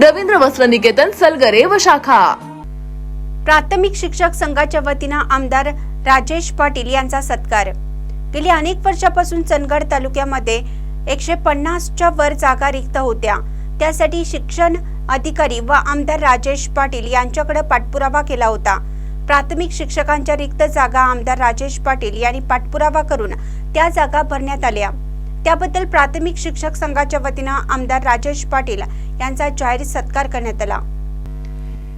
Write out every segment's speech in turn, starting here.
रवींद्र वस्त्र निकेतन सलगरे व शाखा. प्राथमिक शिक्षक संघाच्या वतीनं आमदार राजेश पाटील यांचा सत्कार. गेली अनेक वर्षापासून चंदगड तालुक्यामध्ये एकशे पन्नासच्या वर जागा रिक्त होत्या. त्यासाठी शिक्षण अधिकारी व आमदार राजेश पाटील यांच्याकडे पाठपुरावा केला होता. प्राथमिक शिक्षकांच्या रिक्त जागा आमदार राजेश पाटील यांनी पाठपुरावा करून त्या जागा भरण्यात आल्या. त्याबद्दल प्राथमिक शिक्षक संघाच्या वतीनं आमदार राजेश पाटील यांचा जाहीर सत्कार करण्यात आला.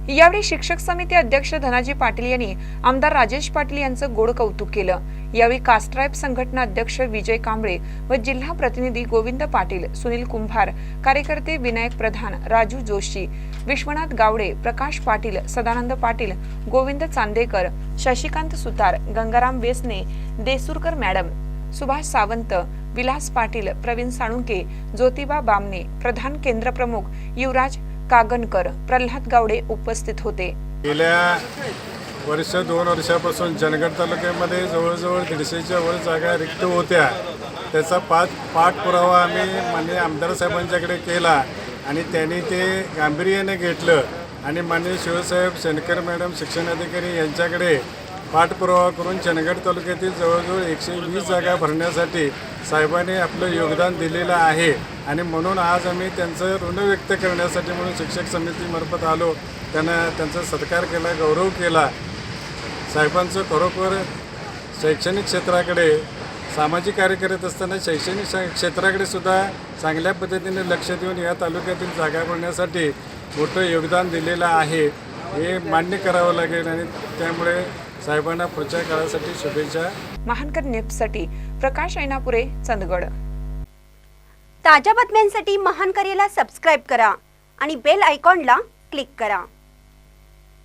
यावेळी शिक्षक समिती अध्यक्ष धनाजी पाटील यांनी आमदार राजेश पाटील यांचं गोड कौतुक केलं. यावेळी कास्ट्राईब संघटना अध्यक्ष विजय कांबळे व जिल्हा प्रतिनिधी गोविंद पाटील सुनील कुंभार कार्यकर्ते विनायक प्रधान राजू जोशी विश्वनाथ गावडे प्रकाश पाटील सदानंद पाटील गोविंद चांदेकर शशिकांत सुतार गंगाराम वेसने देसूरकर मॅडम सुभाष सावंत विलास पाटील प्रवीण साळुंके ज्योतिबा बामणे प्रधान केंद्रप्रमुख युवराज कागणकर प्रल्हाद गावडे उपस्थित होते. गेल्या वर्ष दोन वर्षापासून जनगड तालुक्यामध्ये जवळजवळ दीडशेच्या वर जागा रिक्त होत्या. त्याचा पाच पाठपुरावा आम्ही माननीय आमदार साहेबांच्याकडे केला आणि त्यांनी ते गांभीर्याने घेतलं. आणि माननीय शिवसाहेब शेणकर मॅडम शिक्षणाधिकारी यांच्याकडे पाठपुरावा करून चंदगड तालुक्यातील जवळजवळ एकशे वीस जागा भरण्यासाठी साहेबांनी आपलं योगदान दिलेलं आहे. आणि म्हणून आज आम्ही त्यांचं ऋण व्यक्त करण्यासाठी म्हणून शिक्षक समितीमार्फत आलो. त्यांना त्यांचा सत्कार केला गौरव केला. साहेबांचं खरोखर शैक्षणिक क्षेत्राकडे सामाजिक कार्य करत असताना शैक्षणिक श- क्षेत्राकडे सुद्धा चांगल्या पद्धतीने लक्ष देऊन या तालुक्यातील जागा भरण्यासाठी मोठं योगदान दिलेलं आहे. हे मान्य करावं लागेल आणि त्यामुळे साहेबांना पुढच्या काळासाठी शुभेच्छा. महानकर नेपसाठी प्रकाश ऐनापुरे चंदगड. ताज्या बातम्यांसाठी महान करेला सबस्क्राईब करा आणि बेल आयकॉनला क्लिक करा.